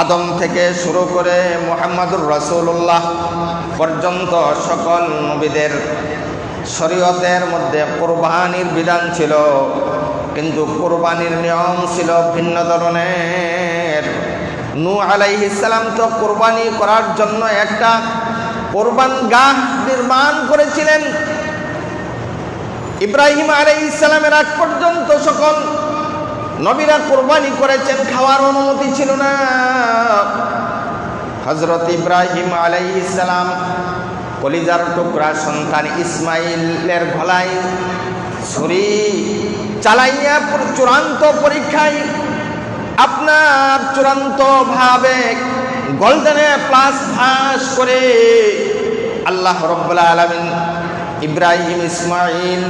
আদম থেকে শুরু করে মোহাম্মদুর রসুল্লাহ পর্যন্ত সকল নবীদের শরীয়তের মধ্যে কোরবানির বিধান ছিল। কিন্তু কোরবানির নিয়ম ছিল ভিন্ন ধরনের। নু আলাইহিসালাম তো কোরবানি করার জন্য একটা কোরবান গাহ নির্মাণ করেছিলেন। ইব্রাহিম আলাইহিসালামের আগ পর্যন্ত সকল নবীরা কোরবানি করেছেন, খাওয়ার অনুমতি ছিল না। হজরত ইব্রাহিম আলাইহিসালাম কলিজার টুকরা সন্তান ইসমাইলের গলায় ছুরি চালাইয়া চূড়ান্ত পরীক্ষায় আপনার চূড়ান্ত ভাবে গোল্ডেনে প্লাস ফাঁস করে আল্লাহ রব্বুল্লা আলমিন ইব্রাহিম ইসমাইল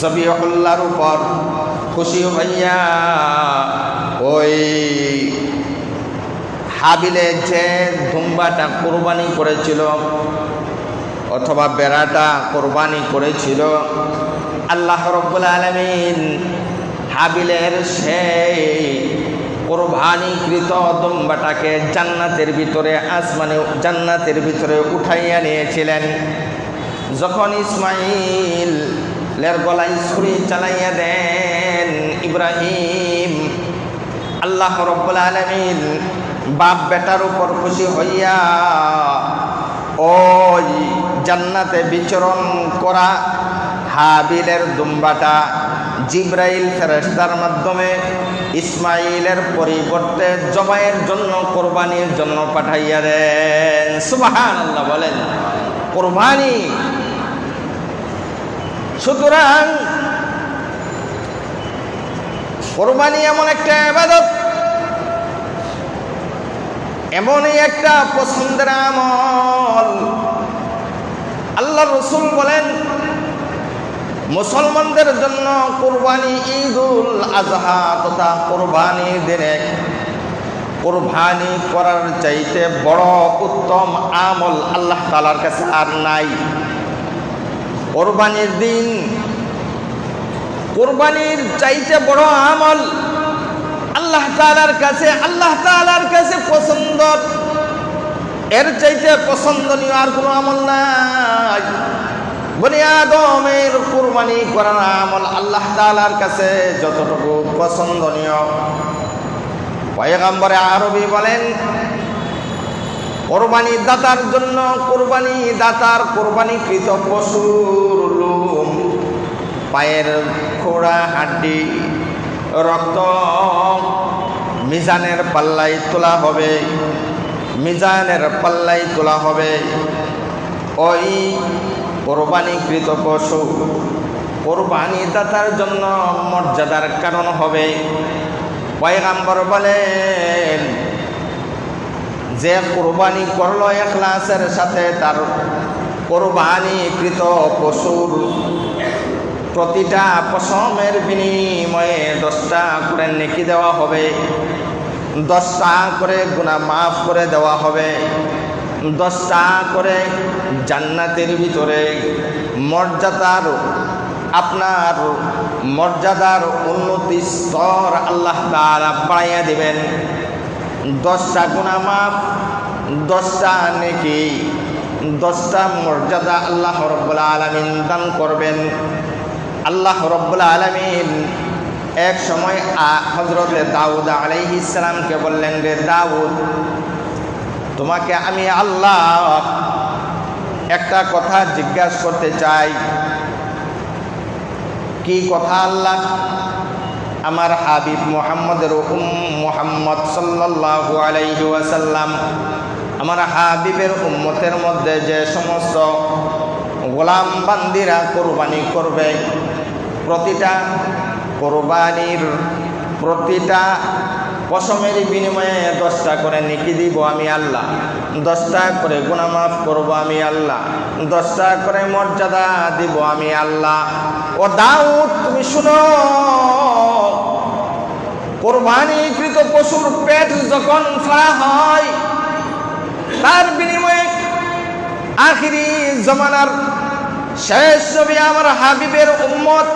জবিউল্লাহর উপর খুশি হইয়া ওই হাবিলে যে ধুম্বাটা কোরবানি করেছিল অথবা বেড়াটা কোরবানি করেছিল, আল্লাহ রব্বুল আলমিন হাবিলের সেই কোরবানিকৃত দুম্বাটাকে জান্নাতের ভিতরে, আসমানে জান্নাতের ভিতরে উঠাইয়া নিয়েছিলেন। যখন ইসমাইল লের গলায় ছুরি চালাইয়া দেন ইব্রাহিম। আল্লাহ রব্বুল আলমিন বাপ বেটার উপর খুশি হইয়া ওই জান্নাতে বিচরণ করা হাবিলের দুম্বাটা জিব্রাইল ফেরেস্তার মাধ্যমে ইসমাইলের পরিবর্তে জবাইয়ের জন্য কোরবানির জন্য পাঠাইয়া দেন। সুবাহান আল্লাহ বলেন, কোরবানি সুতরাং কোরবানি এমন একটা আবাদত, এমনই একটা পছন্দের আমল। আল্লাহ রসুল বলেন, মুসলমানদের জন্য কোরবানি ঈদুল আজহা তথা কোরবানির দিনে কোরবানি করার চাইতে বড় উত্তম আমল আল্লাহ তালার কাছে আর নাই। কোরবানির দিন। কোরবানির চাইতে বড় আমল আল্লাহ তালার কাছে, আল্লাহ তালার কাছে পছন্দ। এর চাইতে পছন্দনীয় আর কোনো আমল নাই। বনি আদমের কুরবানি করার আমল আল্লাহ তালার কাছে যতটুকু পছন্দনীয়। পয়গাম্বরে আরবি বলেন কোরবানি দাতার জন্য কোরবানি দাতার কোরবানিকৃত পশুর লোম, পায়ের খোড়া, হাড্ডি, রক্ত মিজানের পাল্লাই তোলা হবে, মিজানের পাল্লাই তোলা হবে। ওই কোরবানিকৃত পশু কোরবানি দাতার জন্য মর্যাদার কারণ হবে। পয়গাম্বর বলেন যে কোরবানি করল এখলাসের সাথে, তার কোরবানিকৃত পশুর প্রতিটা পশমের বিনিময়ে দশটা করে নেকি দেওয়া হবে, দশটা করে গুণা মাফ করে দেওয়া হবে, দশটা করে জান্নাতের ভিতরে মর্যাদার, আপনার মর্যাদার উন্নতি স্তর আল্লাহ তারা বাড়াইয়া দিবেন। দশটা গুণা মাফ দশটা নেকি, দশটা মর্যাদা আল্লাহ রব্বুল আলমিন দান করবেন। আল্লাহ রব্বুল আলমিন এক সময় হজরতে দাউদ আলাইহি ইসলামকে বললেন, রে দাউদ, তোমাকে আমি আল্লাহ একটা কথা জিজ্ঞাসা করতে চাই। কি কথা আল্লাহ? আমার হাবিব মোহাম্মদের মোহাম্মদ সাল্লাল্লাহু আলাইহি ওয়াসাল্লাম, আমার হাবিবের উম্মতের মধ্যে যে সমস্ত গোলাম বান্দিরা কোরবানি করবে, প্রতিটা কোরবানির প্রতিটা পশমের বিনিময়ে দশটা করে নিকি দিব আমি আল্লাহ, দশটা করে গুণামাফ করব আমি আল্লাহ, দশটা করে মর্যাদা দিব আমি আল্লাহ। ও দাউদ, তুমি শুনো। কোরবানিকৃত পশুর পেট যখন ফাড়া হয়, তার বিনিময়ে আখিরি জমানার শেষ নবী আমার হাবিবের উম্মত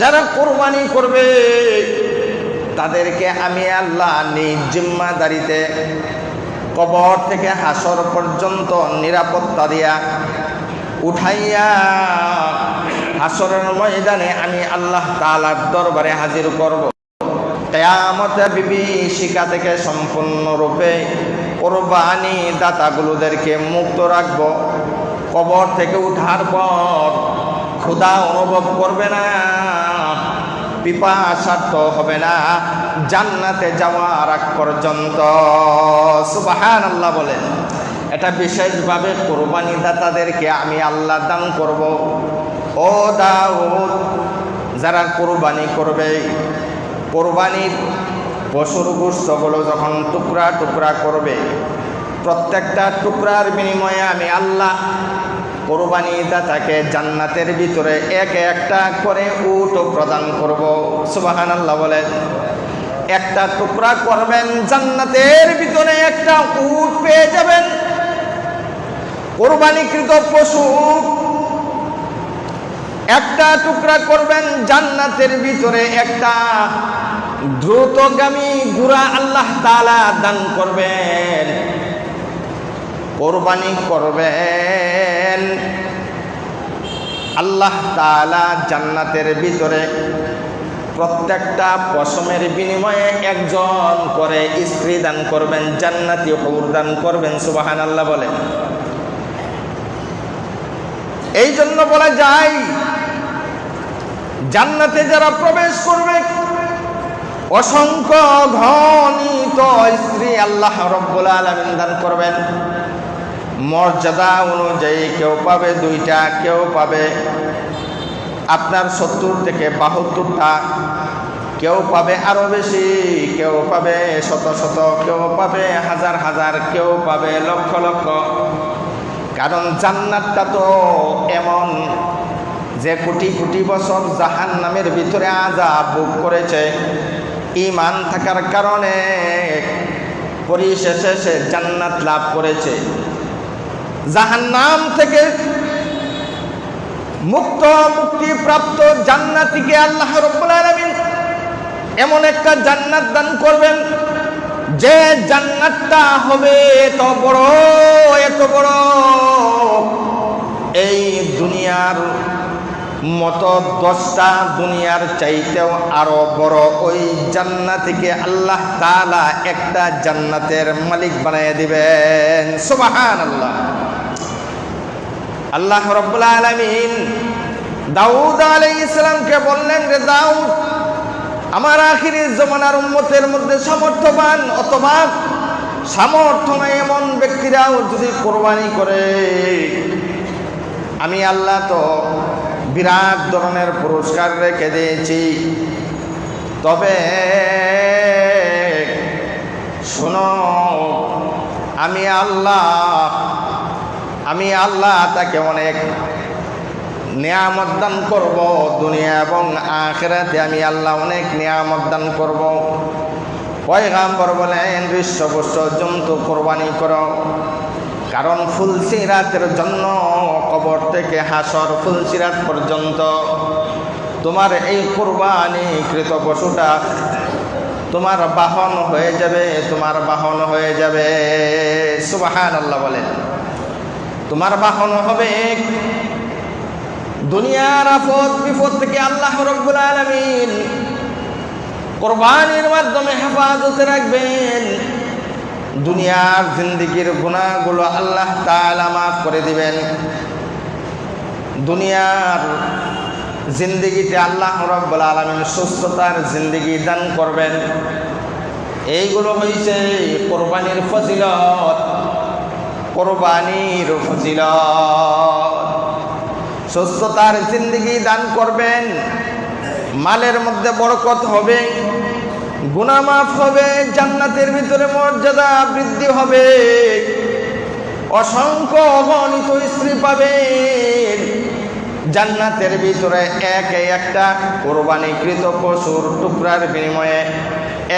যারা কোরবানি করবে, তাদেরকে আমি আল্লাহ নিজ জিম্মাদারিতে কবর থেকে হাসর পর্যন্ত নিরাপত্তা দিয়া উঠাইয়া হাসরের ময়দানে আমি আল্লাহ তালার দরবারে হাজির করব। কেয়ামতে বিভীষিকা থেকে সম্পূর্ণরূপে কোরবানি দাতাগুলোদেরকে মুক্ত রাখব, কবর থেকে উঠার পর ক্ষুধা অনুভব করবে না, পিপাসার্থ হবে না, জান্নাতে যাওয়ার আগ পর্যন্ত। সুবাহান আল্লাহ বলেন, এটা বিশেষভাবে কোরবানি দাতাদেরকে আমি আল্লাহ দান করব। ও দাউদ, যারা কোরবানি করবে কোরবানির পশুর গোস্তগুলো যখন টুকরা টুকরা করবে, প্রত্যেকটা টুকরার বিনিময়ে আমি আল্লাহ কোরবানি দাতাকে জান্নাতের ভিতরে এক একটা করে উটও প্রদান করব। সুবাহান আল্লাহ বলেন একটা টুকরা করবেন, জান্নাতের ভিতরে একটা উট পেয়ে যাবেন। কোরবানিকৃত পশু একটা টুকরা করবেন, জান্নাতের ভিতরে একটা দ্রুতগামী গুড়া আল্লাহ তালা দান করবেন। কোরবানি করবেন। আল্লাহ তালা জান্নাতের ভিতরে প্রত্যেকটা পশমের বিনিময়ে একজন করে স্ত্রী দান করবেন, জান্নাতি হৌর দান করবেন সুবাহান আল্লাহ বলেন এই জন্য বলা যায়, জান্নাতে যারা প্রবেশ করবে অসংখ্য ঘনিত স্ত্রী আল্লাহ রব্বুল আলমিন দান করবেন। মর্যাদা অনুযায়ী কেউ পাবে দুইটা, কেউ পাবে আপনার সত্তর থেকে বাহাত্তরটা। কেউ পাবে আরও বেশি, কেউ পাবে শত শত, কেউ পাবে হাজার হাজার, কেউ পাবে লক্ষ লক্ষ। কারণ জান্নাতটা তো এমন যে কোটি কোটি বছর জাহান নামের ভিতরে আজাব বুক করেছে। ইমান থাকার কারণে পরিশেষে সে জান্নাত লাভ করেছে। জাহান নাম থেকে মুক্ত মুক্তি প্রাপ্ত জান্নাতিকে আল্লাহ রব্বুল এমন একটা জান্নাত দান করবেন, যে জান্নাতটা হবে এত বড় এত বড়। এই দুনিয়ার মতো দশটা দুনিয়ার চাইতেও আরও বড় ওই জান্নাতিকে আল্লাহ তাআলা একটা জান্নাতের মালিক বানিয়ে দিবেন। সুবহান আল্লাহ আল্লাহ রব্বুল আলামিন দাউদ আলাইহিস ইসলামকে বললেন, রে দাউদ, আমার আখিরি জমানার উম্মতের মধ্যে সামর্থ্যবান অথবা সামর্থ্য এমন ব্যক্তিরাও যদি কোরবানি করে, আমি আল্লাহ তো বিরাট ধরনের পুরস্কার রেখে দিয়েছি। তবে শোনো, আমি আল্লাহ আমি আল্লাহ তাকে অনেক নিয়ামত দান করব দুনিয়া এবং আখেরাতে। আমি আল্লাহ অনেক নিয়ামত দান করব। পয়গাম্বর বলেন বিশ্ববস্ত জন্তু, কোরবানি করো। কারণ ফুলসিরাতের জন্য কবর থেকে হাসর ফুলসিরাত পর্যন্ত। তোমার এই কোরবানি কৃত পশুটা তোমার বাহন হয়ে যাবে, তোমার বাহন হয়ে যাবে। সুবাহান আল্লাহ বলেন। তোমার বাহন হবে দুনিয়ার আফত বিপদ থেকে আল্লাহ রব্বুল আলমিন কোরবানির মাধ্যমে হেফাজতে রাখবেন। দুনিয়ার জিন্দিগির গুণাগুলো আল্লাহ তাআলা মাফ করে দিবেন। দুনিয়ার জিন্দিগিতে আল্লাহ রব্বুল আলমিন সুস্থতার জিন্দিগি দান করবেন। এইগুলো হয়েছে কোরবানির ফজিলত। কোরবানির ফজিলত। সুস্থতার জিন্দিগি দান করবেন। মালের মধ্যে বরকত হবে গুণামাফ হবে, জান্নাতের ভিতরে মর্যাদা বৃদ্ধি হবে। অসংখ্য অগণিত স্ত্রী পাবেন জান্নাতের ভিতরে এক একটা কোরবানিকৃত পশুর টুকরার বিনিময়ে,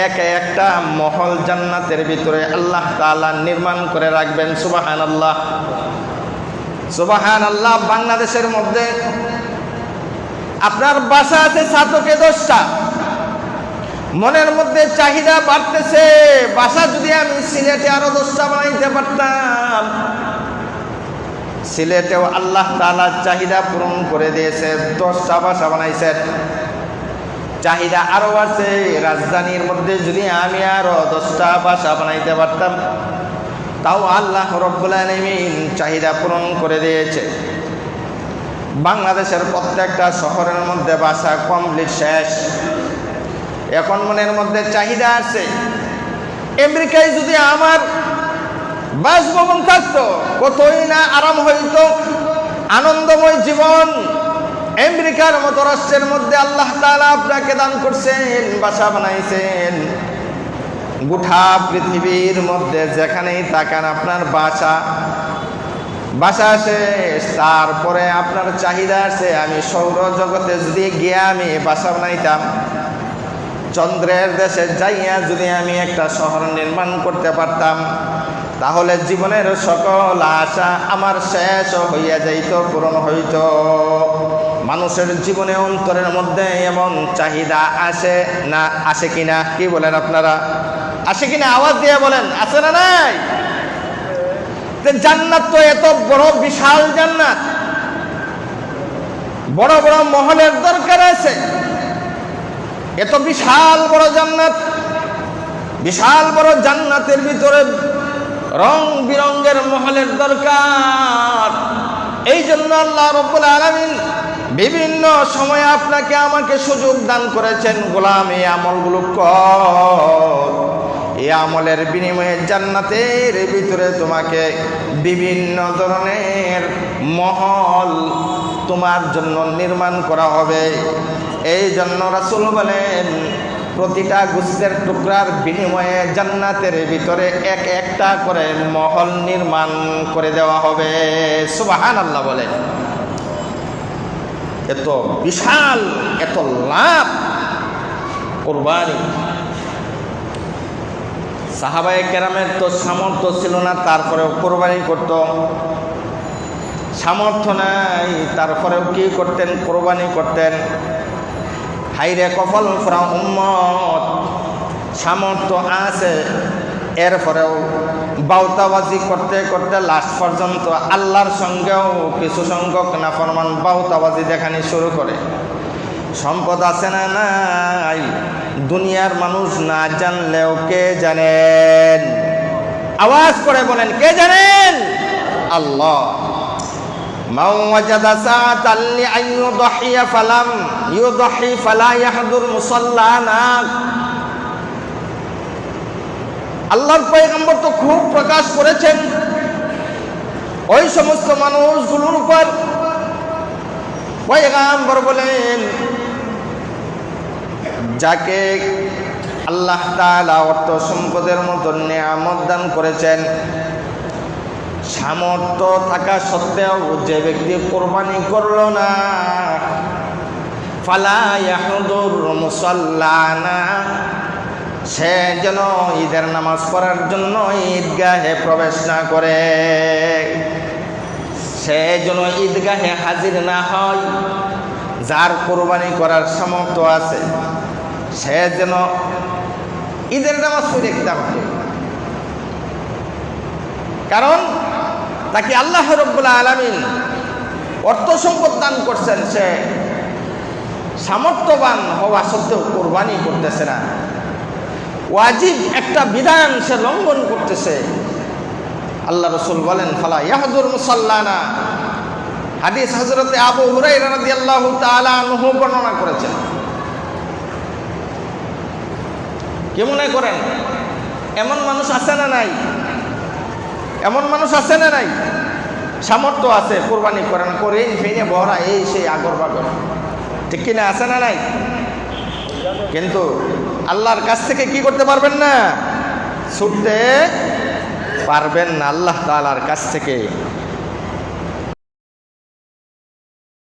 এক একটা মহল জান্নাতের ভিতরে আল্লাহ তাআলা নির্মাণ করে রাখবেন সুবাহান আল্লাহ সুবাহান আল্লাহ বাংলাদেশের মধ্যে আপনার বাসা আছে সাতকে দশটা, মনের মধ্যে চাহিদা বাড়তেছে, বাসা যদি আমি সিলেটে আরও দশটা বানাইতে পারতাম সিলেটেও আল্লাহ তালার চাহিদা পূরণ করে দিয়েছে দশটা বাসা বানাইছেন চাহিদা আরও আছে, রাজধানীর মধ্যে যদি আমি আরও দশটা বাসা বানাইতে পারতাম, তাও আল্লাহ রব্বুল চাহিদা পূরণ করে দিয়েছে। বাংলাদেশের প্রত্যেকটা শহরের মধ্যে বাসা কমপ্লিট শেষ। এখন মনের মধ্যে চাহিদা আছে। আমেরিকায় যদি আমার বাসভবন থাকতো, কতই না আরাম হইতো। আনন্দময় জীবন। আমেরিকার মতো রাষ্ট্রের মধ্যে আল্লাহ আপনাকে দান করছেন, বাসা বানাইছেন। গোটা পৃথিবীর মধ্যে যেখানেই তাকান, আপনার বাসা। বাসা শেষ তারপরে আপনার চাহিদা আছে। আমি সৌরজগতে যদি গিয়ে আমি বাসা বানাইতাম, চন্দ্রের দেশে যাইয়া যদি আমি একটা শহর নির্মাণ করতে পারতাম তাহলে জীবনের সকল আশা আমার শেষ হইয়া যাইত, পূরণ হইত। মানুষের জীবনে অন্তরের মধ্যে এমন চাহিদা আসে না, আসে কিনা? কি বলেন আপনারা? আসে কিনা? আওয়াজ দিয়ে বলেন আছে না নাই? জান্নাত তো এত বড় বিশাল জান্নাত। বড় বড় মহলের দরকার আছে। এত বিশাল বড় জান্নাত, বিশাল বড় জান্নাতের ভিতরে রং বিরঙ্গের মহলের দরকার। এই জন্য আল্লাহ রব্বুল আলামিন বিভিন্ন সময়ে আপনাকে আমাকে সুযোগ দান করেছেন, গোলাম এই আমলগুলো কর। এই আমলের বিনিময়ে জান্নাতের ভিতরে তোমাকে বিভিন্ন ধরনের মহল তোমার জন্য নির্মাণ করা হবে। এই জন্য রাসুল বলেন প্রতিটা গুস্তের টুকরার বিনিময়ে জান্নাতের ভিতরে এক একটা করে মহল নির্মাণ করে দেওয়া হবে। সুবাহান আল্লাহ বলে। এত বিশাল, এত লাভ কোরবানি। সাহাবায়ে কেরামের তো সামর্থ্য ছিল না, তারপরেও কোরবানি করত। সামর্থ্য নাই, তারপরেও কি করতেন? কোরবানি করতেন। হাইরে কফল ফ্রা উম্মত। সামর্থ্য আছে। এরপরেও বাউতাবাজি করতে করতে লাস্ট পর্যন্ত আল্লাহর সঙ্গেও কিছু সংখ্যক নাফরমান বাউতাবাজি দেখানি শুরু করে। সম্পদ আছে না নাই? দুনিয়ার মানুষ না জানলেও কে জানেন? আওয়াজ করে বলেন, কে জানেন? আল্লাহ। من وجد ساعة لأن يضحي فلم يضحي فلا يحضر مصلانا আল্লাহর পয়গম্বর তো খুব প্রকাশ করেছেন ওই সমস্ত মানুষগুলোর উপর পয়গাম্বর বলেন যাকে আল্লাহ তাআলা অর্থ সম্পদের মতো নিয়ামত দান করেছেন সামর্থ্য থাকা সত্ত্বেও যে ব্যক্তি কোরবানি করল না, ফালা ইয়াহুদুর মুসাল্লানা। সে যেন ঈদের নামাজ পড়ার জন্য ঈদগাহে প্রবেশ না করে। সে যেন ঈদগাহে হাজির না হয়, যার কোরবানি করার সামর্থ্য আছে, সে যেন ঈদের নামাজ পড়ে কিতাব কারণ তাকে আল্লাহ রব্বুল্লাহ আলমিন অর্থ সম্পদ দান করছেন? সে সামর্থ্যবান হওয়া সত্ত্বেও কোরবানি করতেছে না। ওয়াজিব একটা বিধান সে লঙ্ঘন করতেছে। আল্লাহ রসুল বলেন, ফালা ইয়াহদুর মুসাল্লানা? হাদিস হজরতে আবু হুরাই রাদি আল্লাহ তালা আনহু বর্ণনা করেছেন। কে মনে করেন, এমন মানুষ আছে না নাই? এমন মানুষ আছে না নাই? সামর্থ্য আছে, কোরবানি করেন করে ফেনে বহরা এই সেই আগর বাগর। ঠিক কিনা আছে না নাই? কিন্তু আল্লাহর কাছ থেকে কি করতে পারবেন না? ছুটতে পারবেন না, আল্লাহ তালার কাছ থেকে।